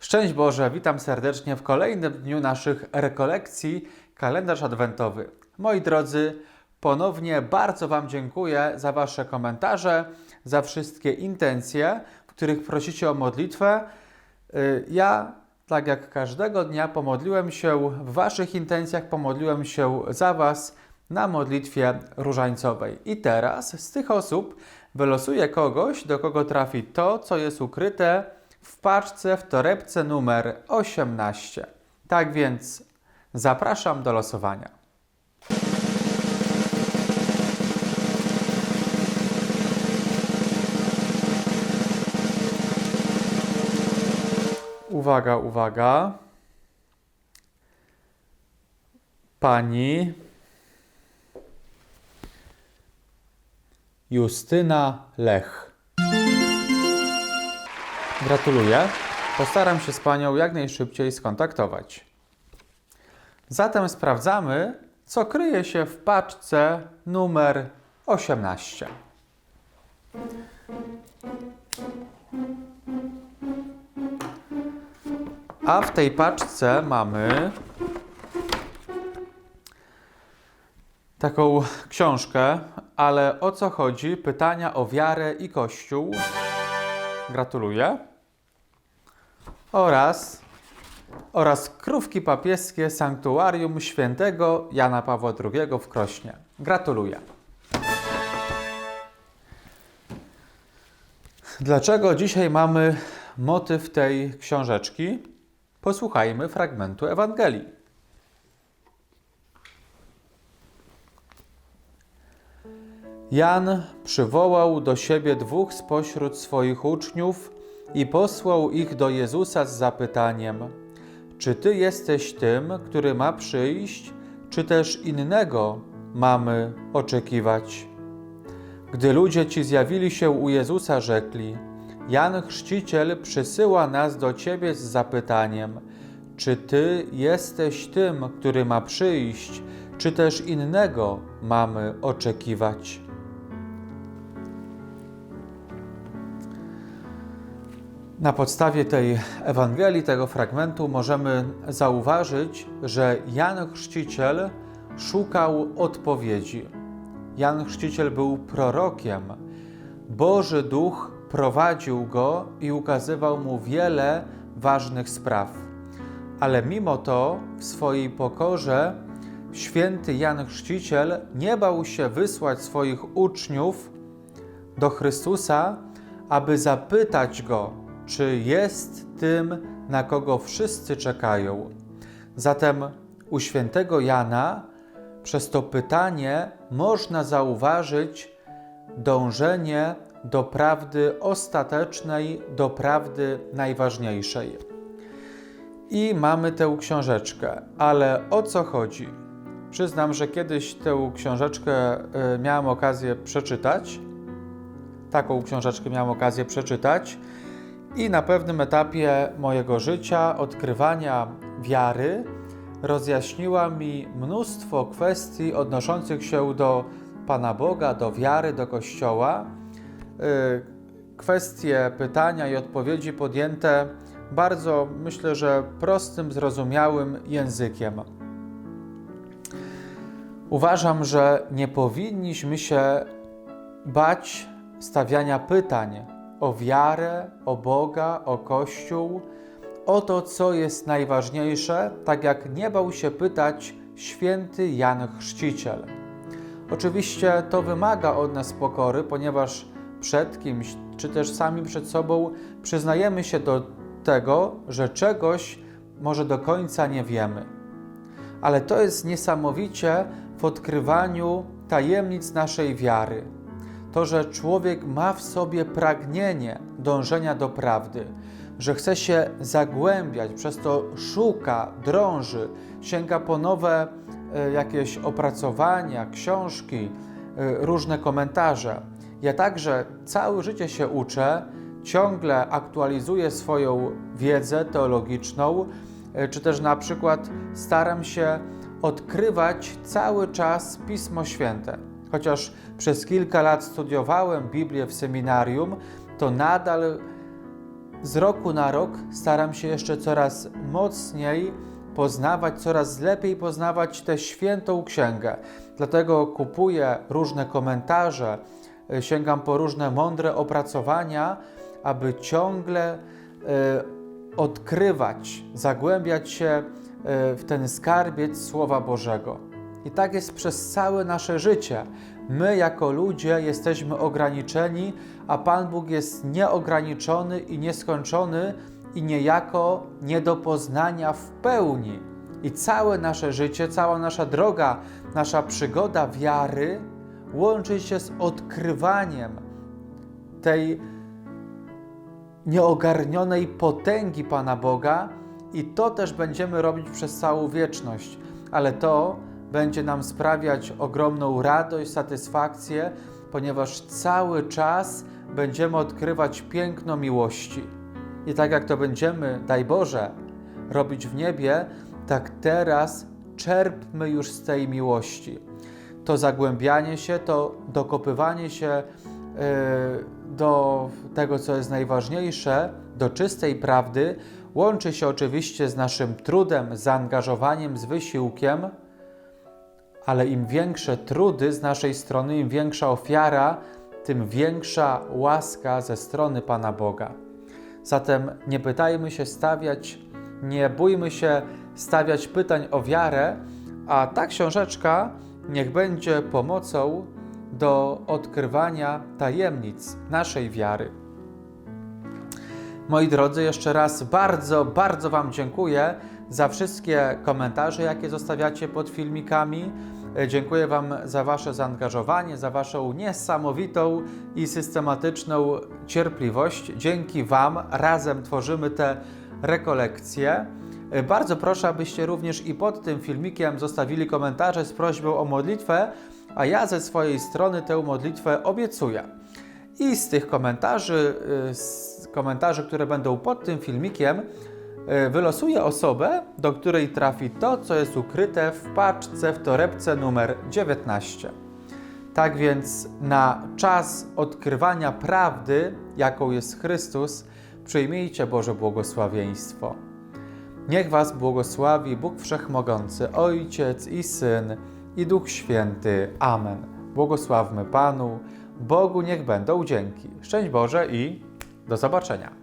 Szczęść Boże, witam serdecznie w kolejnym dniu naszych rekolekcji Kalendarz Adwentowy. Moi drodzy, ponownie bardzo Wam dziękuję za Wasze komentarze, za wszystkie intencje, w których prosicie o modlitwę. Y, Ja, tak jak każdego dnia, pomodliłem się w Waszych intencjach, pomodliłem się za Was na modlitwie różańcowej. I teraz z tych osób wylosuję kogoś, do kogo trafi to, co jest ukryte w paczce w torebce numer 18. Tak więc zapraszam do losowania. Uwaga, uwaga. Pani Justyna Lech. Gratuluję. Postaram się z Panią jak najszybciej skontaktować. Zatem sprawdzamy, co kryje się w paczce numer 18. A w tej paczce mamy taką książkę, ale o co chodzi? Pytania o wiarę i Kościół. Gratuluję. Oraz, oraz krówki papieskie Sanktuarium Świętego Jana Pawła II w Krośnie. Gratuluję. Dlaczego dzisiaj mamy motyw tej książeczki? Posłuchajmy fragmentu Ewangelii. Jan przywołał do siebie dwóch spośród swoich uczniów i posłał ich do Jezusa z zapytaniem: Czy ty jesteś tym, który ma przyjść, czy też innego mamy oczekiwać? Gdy ludzie ci zjawili się u Jezusa, rzekli: Jan Chrzciciel przysyła nas do ciebie z zapytaniem: Czy ty jesteś tym, który ma przyjść, czy też innego mamy oczekiwać? Na podstawie tej Ewangelii, tego fragmentu, możemy zauważyć, że Jan Chrzciciel szukał odpowiedzi. Jan Chrzciciel był prorokiem. Boży Duch prowadził go i ukazywał mu wiele ważnych spraw. Ale mimo to, w swojej pokorze, święty Jan Chrzciciel nie bał się wysłać swoich uczniów do Chrystusa, aby zapytać go, czy jest tym, na kogo wszyscy czekają. Zatem u świętego Jana przez to pytanie można zauważyć dążenie do prawdy ostatecznej, do prawdy najważniejszej. I mamy tę książeczkę, ale o co chodzi? Przyznam, że kiedyś tę książeczkę y, miałem okazję przeczytać. Taką książeczkę miałem okazję przeczytać i na pewnym etapie mojego życia, odkrywania wiary, rozjaśniła mi mnóstwo kwestii odnoszących się do Pana Boga, do wiary, do Kościoła. Y, Kwestie pytania i odpowiedzi podjęte bardzo, myślę, że prostym, zrozumiałym językiem. Uważam, że nie powinniśmy się bać stawiania pytań o wiarę, o Boga, o Kościół, o to, co jest najważniejsze, tak jak nie bał się pytać święty Jan Chrzciciel. Oczywiście to wymaga od nas pokory, ponieważ przed kimś, czy też sami przed sobą przyznajemy się do tego, że czegoś może do końca nie wiemy. Ale to jest niesamowicie w odkrywaniu tajemnic naszej wiary. To, że człowiek ma w sobie pragnienie dążenia do prawdy, że chce się zagłębiać, przez to szuka, drąży, sięga po nowe e, jakieś opracowania, książki, e, różne komentarze. Ja także całe życie się uczę, ciągle aktualizuję swoją wiedzę teologiczną, e, czy też na przykład staram się odkrywać cały czas Pismo Święte. Chociaż przez kilka lat studiowałem Biblię w seminarium, to nadal z roku na rok staram się jeszcze coraz mocniej poznawać, coraz lepiej poznawać tę świętą księgę. Dlatego kupuję różne komentarze, y, sięgam po różne mądre opracowania, aby ciągle y, odkrywać, zagłębiać się y, w ten skarbiec Słowa Bożego. I tak jest przez całe nasze życie. My, jako ludzie, jesteśmy ograniczeni, a Pan Bóg jest nieograniczony i nieskończony i niejako nie do poznania w pełni. I całe nasze życie, cała nasza droga, nasza przygoda wiary łączy się z odkrywaniem tej nieogarnionej potęgi Pana Boga, i to też będziemy robić przez całą wieczność, ale to będzie nam sprawiać ogromną radość, satysfakcję, ponieważ cały czas będziemy odkrywać piękno miłości. I tak jak to będziemy, daj Boże, robić w niebie, tak teraz czerpmy już z tej miłości. To zagłębianie się, to dokopywanie się yy, do tego, co jest najważniejsze, do czystej prawdy, łączy się oczywiście z naszym trudem, zaangażowaniem, z wysiłkiem, ale im większe trudy z naszej strony, im większa ofiara, tym większa łaska ze strony Pana Boga. Zatem nie pytajmy się stawiać, nie bójmy się stawiać pytań o wiarę, a ta książeczka niech będzie pomocą do odkrywania tajemnic naszej wiary. Moi drodzy, jeszcze raz bardzo, bardzo Wam dziękuję za wszystkie komentarze, jakie zostawiacie pod filmikami. E, Dziękuję Wam za Wasze zaangażowanie, za Waszą niesamowitą i systematyczną cierpliwość. Dzięki Wam razem tworzymy te rekolekcje. E, Bardzo proszę, abyście również i pod tym filmikiem zostawili komentarze z prośbą o modlitwę, a ja ze swojej strony tę modlitwę obiecuję. I z tych komentarzy, y, z komentarzy, które będą pod tym filmikiem, wylosuję osobę, do której trafi to, co jest ukryte w paczce w torebce numer 19. Tak więc na czas odkrywania prawdy, jaką jest Chrystus, przyjmijcie Boże błogosławieństwo. Niech Was błogosławi Bóg Wszechmogący, Ojciec i Syn i Duch Święty. Amen. Błogosławmy Panu. Bogu niech będą dzięki. Szczęść Boże i do zobaczenia.